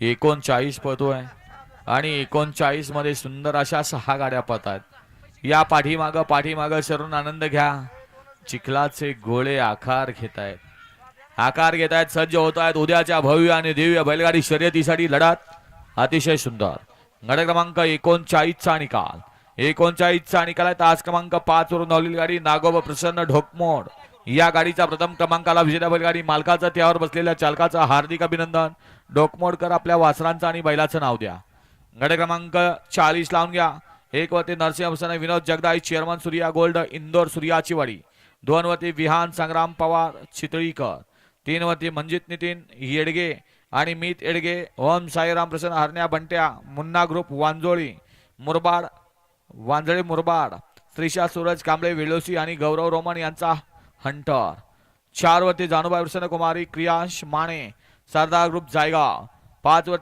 एकोणचाळीस पळतोय आणि एकोणचाळीसमध्ये सुंदर अशा सहा गाड्या पळतात. या पाठीमागं पाठीमागं सरून आनंद घ्या. चिखलाचे गोळे आकार घेत आहेत आकार घेत आहेत सज्ज होत आहेत उद्याच्या भव्य आणि दिव्य बैलगाडी शर्यतीसाठी लढत अतिशय सुंदर. गड क्रमांक एकोणचाळीसचा निकाल. एकोणचाळीसचा निकाल आहे. तास क्रमांक पाच वरून धावलेली गाडी नागोबा प्रसन्न ढोकमोड. या गाडीचा प्रथम क्रमांकाला विजेता बैलगाडी मालकाचं त्यावर बसलेल्या चालकाचं हार्दिक अभिनंदन. डोकमोडकर आपल्या वासरांचं आणि बैलाचं नाव द्या. गड क्रमांक चाळीस लावून घ्या. एक वरती नरसिंह हसन विनोद जगदाई चेअरमन सूर्या गोल्ड इंदोर सूर्याची वाडी दोन वरती विहान संग्राम पवार चितळीकर. तीन वरती मंजित नितीन येडगे आणि मीत येडगे ओम साईराम प्रसन्न हरण्या बंट्या मुन्ना ग्रुप वांजोळी मुरबाड वांजळे मुरबाड त्रिशा सूरज कांबळे वेळोसी आणि गौरव रोमन यांचा हंटर। चार वरती जानुबाई प्रसन्न कुमारी क्रियांश माने सरदार ग्रुप जायगाव। पाच वरती